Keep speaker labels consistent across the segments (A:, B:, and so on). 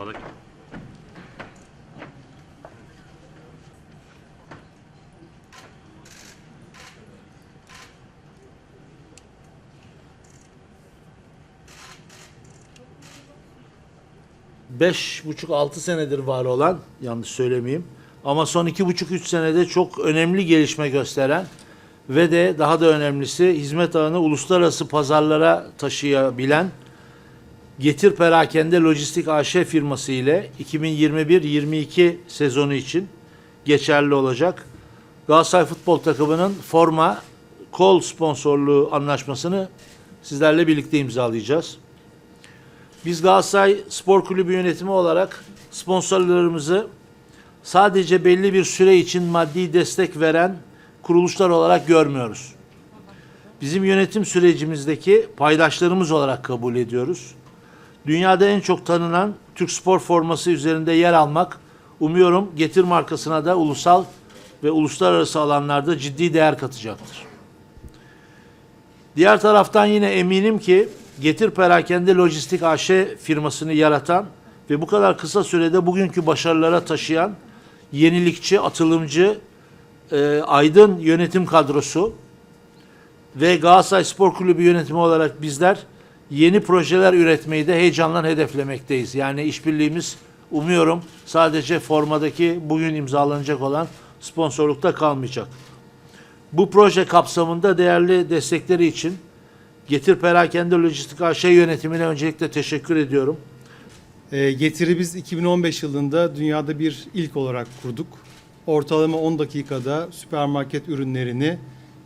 A: Havada
B: beş buçuk altı senedir var olan yanlış söylemeyeyim ama son iki buçuk üç senede çok önemli gelişme gösteren ve de daha da önemlisi hizmet ağını uluslararası pazarlara taşıyabilen Getir Perakende Lojistik AŞ firması ile 2021-22 sezonu için geçerli olacak. Galatasaray futbol takımının forma kol sponsorluğu anlaşmasını sizlerle birlikte imzalayacağız. Biz Galatasaray Spor Kulübü yönetimi olarak sponsorlarımızı sadece belli bir süre için maddi destek veren kuruluşlar olarak görmüyoruz. Bizim yönetim sürecimizdeki paydaşlarımız olarak kabul ediyoruz. Dünyada en çok tanınan Türk spor forması üzerinde yer almak umuyorum Getir markasına da ulusal ve uluslararası alanlarda ciddi değer katacaktır. Diğer taraftan yine eminim ki Getir Perakende Lojistik AŞ firmasını yaratan ve bu kadar kısa sürede bugünkü başarılara taşıyan yenilikçi, atılımcı, e, aydın yönetim kadrosu ve Galatasaray Spor Kulübü yönetimi olarak bizler yeni projeler üretmeyi de heyecanla hedeflemekteyiz. Yani işbirliğimiz umuyorum sadece formadaki bugün imzalanacak olan sponsorlukta kalmayacak. Bu proje kapsamında değerli destekleri için Getir Perakende Lojistik AŞ yönetimine öncelikle teşekkür ediyorum.
C: E, Getiri biz 2015 yılında dünyada bir ilk olarak kurduk. Ortalama 10 dakikada süpermarket ürünlerini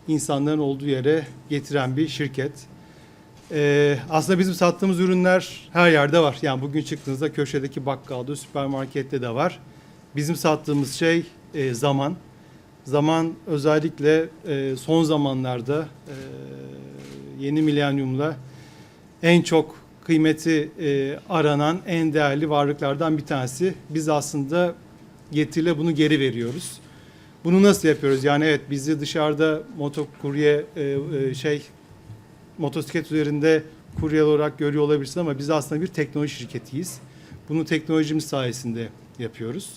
C: insanların olduğu yere getiren bir şirket. E, aslında bizim sattığımız ürünler her yerde var. Yani bugün çıktığınızda köşedeki bakkalda, süpermarkette de var. Bizim sattığımız şey e, zaman. Zaman özellikle e, son zamanlarda e, yeni milenyumla en çok kıymeti e, aranan en değerli varlıklardan bir tanesi. Biz aslında getiriyle bunu geri veriyoruz. Bunu nasıl yapıyoruz? Yani evet bizi dışarıda motokurye e, e, şey motosiklet üzerinde kurye olarak görüyor olabilirsin ama biz aslında bir teknoloji şirketiyiz. Bunu teknolojimiz sayesinde yapıyoruz.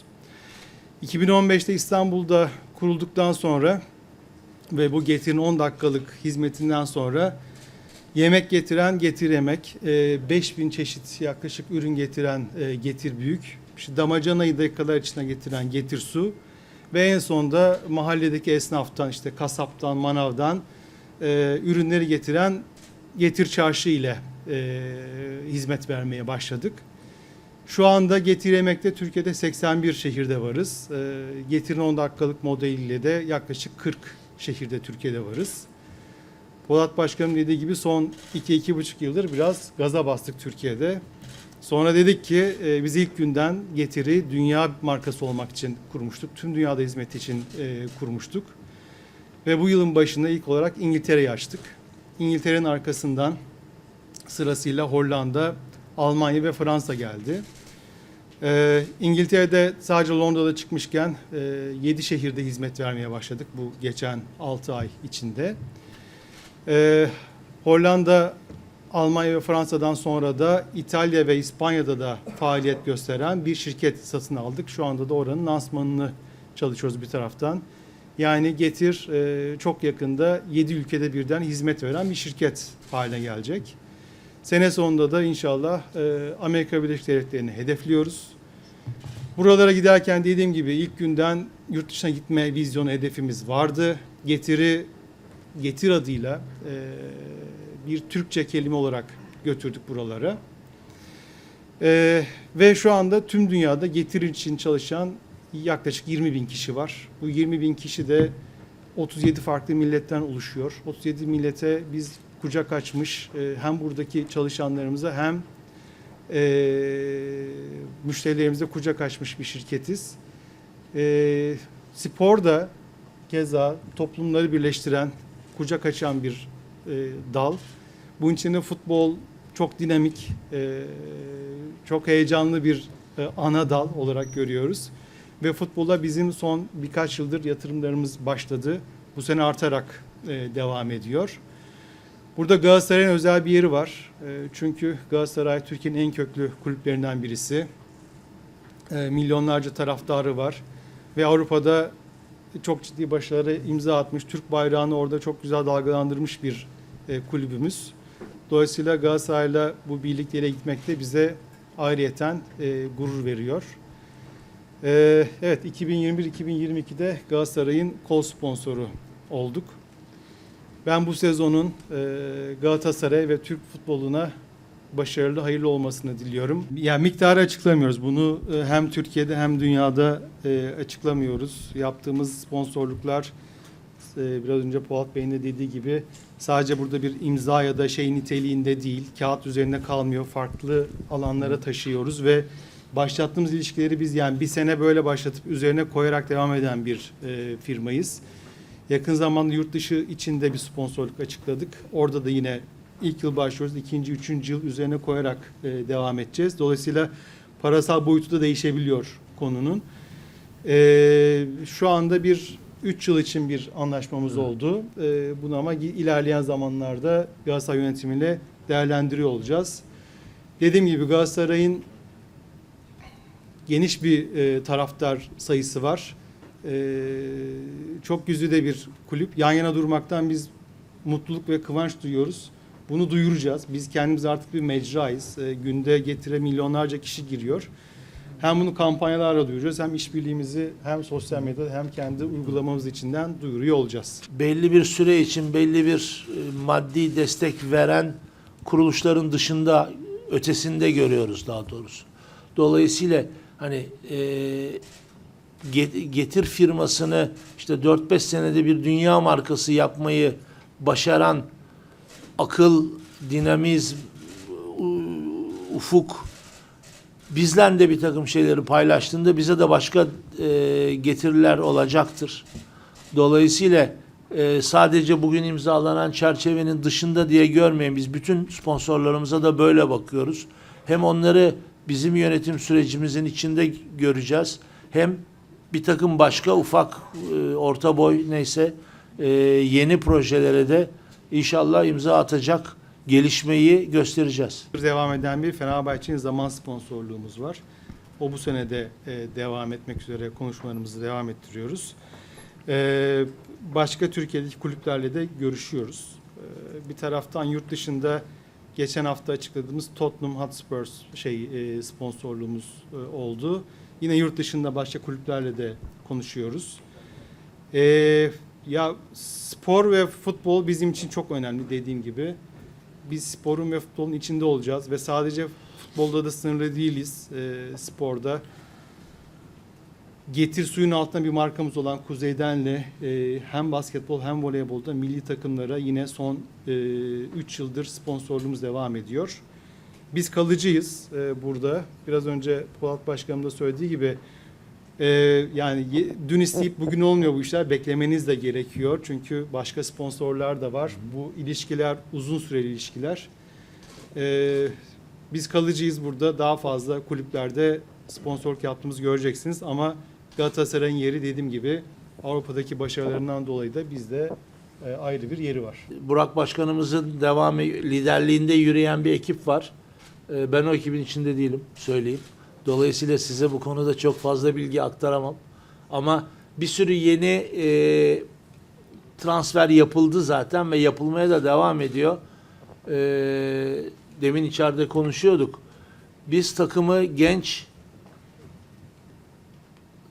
C: 2015'te İstanbul'da kurulduktan sonra ve bu getirin 10 dakikalık hizmetinden sonra yemek getiren Getir Yemek, e, 5000 çeşit yaklaşık ürün getiren e, Getir Büyük, işte damacanayı dakikalar içine getiren Getir Su ve en sonda mahalledeki esnaftan işte kasaptan, manavdan e, ürünleri getiren Getir Çarşı ile e, hizmet vermeye başladık. Şu anda Getir Yemek'te Türkiye'de 81 şehirde varız. E, Getir'in 10 dakikalık modeliyle de yaklaşık 40 şehirde Türkiye'de varız. Polat Başkanım dediği gibi son 2-2,5 yıldır biraz gaza bastık Türkiye'de. Sonra dedik ki e, biz ilk günden Getiri dünya markası olmak için kurmuştuk. Tüm dünyada hizmet için e, kurmuştuk. Ve bu yılın başında ilk olarak İngiltere'yi açtık. İngiltere'nin arkasından sırasıyla Hollanda, Almanya ve Fransa geldi. Ee, İngiltere'de sadece Londra'da çıkmışken e, 7 şehirde hizmet vermeye başladık bu geçen 6 ay içinde. Ee, Hollanda, Almanya ve Fransa'dan sonra da İtalya ve İspanya'da da faaliyet gösteren bir şirket satın aldık. Şu anda da oranın lansmanını çalışıyoruz bir taraftan. Yani Getir e, çok yakında 7 ülkede birden hizmet veren bir şirket haline gelecek. Sene sonunda da inşallah e, Amerika Birleşik Devletleri'ni hedefliyoruz. Buralara giderken dediğim gibi ilk günden yurt dışına gitme vizyonu hedefimiz vardı. Getiri Getir adıyla e, bir Türkçe kelime olarak götürdük buralara. E, ve şu anda tüm dünyada Getir için çalışan yaklaşık 20 bin kişi var. Bu 20 bin kişi de 37 farklı milletten oluşuyor. 37 millete biz kucak açmış e, hem buradaki çalışanlarımıza hem e, müşterilerimize kucak açmış bir şirketiz. E, spor da keza toplumları birleştiren, kucak açan bir e, dal. Bunun içinde futbol çok dinamik, e, çok heyecanlı bir e, ana dal olarak görüyoruz. Ve futbola bizim son birkaç yıldır yatırımlarımız başladı. Bu sene artarak e, devam ediyor. Burada Galatasaray'ın özel bir yeri var. E, çünkü Galatasaray Türkiye'nin en köklü kulüplerinden birisi. E, milyonlarca taraftarı var. Ve Avrupa'da çok ciddi başarılara imza atmış. Türk bayrağını orada çok güzel dalgalandırmış bir e, kulübümüz. Dolayısıyla Galatasaray'la bu birlikteyle gitmek de bize ayrıyeten e, gurur veriyor. E, evet 2021-2022'de Galatasaray'ın kol sponsoru olduk. Ben bu sezonun e, Galatasaray ve Türk futboluna başarılı, hayırlı olmasını diliyorum. Yani miktarı açıklamıyoruz. Bunu e, hem Türkiye'de hem dünyada e, açıklamıyoruz. Yaptığımız sponsorluklar e, biraz önce Polat Bey'in de dediği gibi sadece burada bir imza ya da şey niteliğinde değil, kağıt üzerinde kalmıyor. Farklı alanlara taşıyoruz ve başlattığımız ilişkileri biz yani bir sene böyle başlatıp üzerine koyarak devam eden bir e, firmayız. Yakın zamanda yurt dışı içinde bir sponsorluk açıkladık. Orada da yine ilk yıl başlıyoruz. ikinci, üçüncü yıl üzerine koyarak e, devam edeceğiz. Dolayısıyla parasal boyutu da değişebiliyor konunun. E, şu anda bir 3 yıl için bir anlaşmamız oldu. E, bunu ama ilerleyen zamanlarda Galatasaray yönetimiyle değerlendiriyor olacağız. Dediğim gibi Galatasaray'ın geniş bir e, taraftar sayısı var. E, çok güzide bir kulüp. Yan yana durmaktan biz mutluluk ve kıvanç duyuyoruz. Bunu duyuracağız. Biz kendimiz artık bir mecrayız. E, günde getire milyonlarca kişi giriyor. Hem bunu kampanyalarla duyuracağız hem işbirliğimizi hem sosyal medyada hem kendi uygulamamız içinden duyuruyor olacağız.
B: belli bir süre için belli bir e, maddi destek veren kuruluşların dışında ötesinde görüyoruz daha doğrusu. Dolayısıyla hani e, get- getir firmasını işte 4-5 senede bir dünya markası yapmayı başaran akıl, dinamizm, ufuk bizden de bir takım şeyleri paylaştığında bize de başka e, getiriler olacaktır. Dolayısıyla e, sadece bugün imzalanan çerçevenin dışında diye görmeyin. Biz bütün sponsorlarımıza da böyle bakıyoruz. Hem onları bizim yönetim sürecimizin içinde göreceğiz. Hem bir takım başka ufak, e, orta boy neyse e, yeni projelere de inşallah imza atacak gelişmeyi göstereceğiz.
C: Devam eden bir Fenerbahçe'nin zaman sponsorluğumuz var. O bu sene de e, devam etmek üzere konuşmalarımızı devam ettiriyoruz. E, başka Türkiye'deki kulüplerle de görüşüyoruz. E, bir taraftan yurt dışında geçen hafta açıkladığımız Tottenham Hotspur şey e, sponsorluğumuz e, oldu. Yine yurt dışında başka kulüplerle de konuşuyoruz. E, ya spor ve futbol bizim için çok önemli dediğim gibi biz sporun ve futbolun içinde olacağız ve sadece futbolda da sınırlı değiliz e, sporda. Getir suyun altında bir markamız olan Kuzeyden'le e, hem basketbol hem voleybolda milli takımlara yine son 3 yıldır sponsorluğumuz devam ediyor. Biz kalıcıyız e, burada. Biraz önce Polat Başkanım da söylediği gibi e, yani dün isteyip bugün olmuyor bu işler. Beklemeniz de gerekiyor. Çünkü başka sponsorlar da var. Bu ilişkiler uzun süreli ilişkiler. E, biz kalıcıyız burada. Daha fazla kulüplerde sponsorluk yaptığımızı göreceksiniz. Ama Galatasaray'ın yeri dediğim gibi Avrupa'daki başarılarından dolayı da bizde e, ayrı bir yeri var.
B: Burak Başkanımızın devamı liderliğinde yürüyen bir ekip var. Ee, Ben o ekibin içinde değilim söyleyeyim. Dolayısıyla size bu konuda çok fazla bilgi aktaramam. Ama bir sürü yeni e, transfer yapıldı zaten ve yapılmaya da devam ediyor. E, demin içeride konuşuyorduk. Biz takımı genç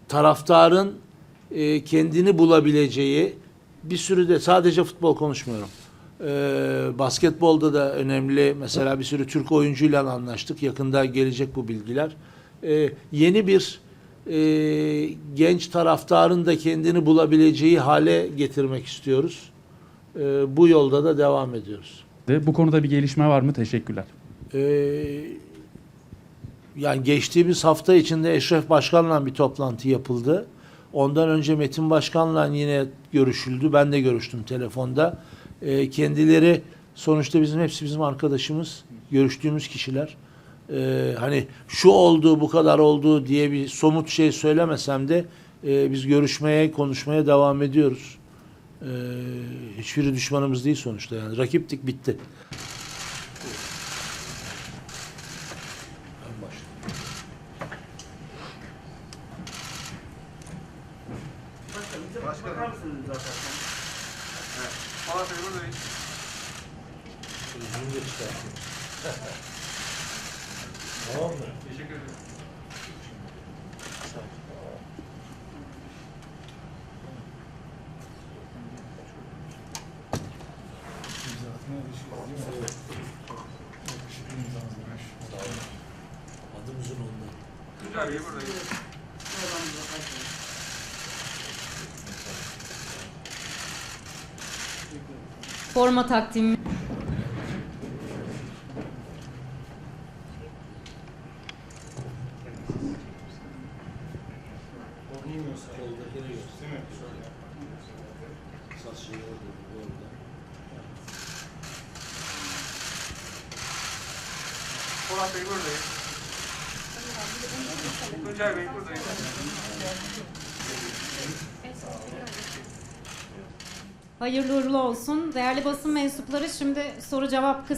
B: taraftarın e, kendini bulabileceği bir sürü de sadece futbol konuşmuyorum. E, basketbolda da önemli. Mesela bir sürü Türk oyuncuyla anlaştık. Yakında gelecek bu bilgiler. E, yeni bir e, genç taraftarın da kendini bulabileceği hale getirmek istiyoruz. E, bu yolda da devam ediyoruz.
A: De, Bu konuda bir gelişme var mı? Teşekkürler.
B: Ee, yani geçtiğimiz hafta içinde Eşref Başkan'la bir toplantı yapıldı. Ondan önce Metin Başkan'la yine görüşüldü. Ben de görüştüm telefonda. Ee, kendileri sonuçta bizim hepsi bizim arkadaşımız, görüştüğümüz kişiler. Ee, hani şu oldu, bu kadar oldu diye bir somut şey söylemesem de e, biz görüşmeye, konuşmaya devam ediyoruz. Ee, hiçbiri düşmanımız değil sonuçta yani. Rakiptik bitti. Memur Bey. Düzgün de çıkarttım. tamam mı? Teşekkür ederim.
D: Adımızın ondan.
B: Güzel, iyi buradayız. Merhaba, Orada, orada.
E: Polat Bey buradayım. Tuncay Bey buradayım.
D: Hayırlı uğurlu olsun. Değerli basın mensupları şimdi soru cevap kısmı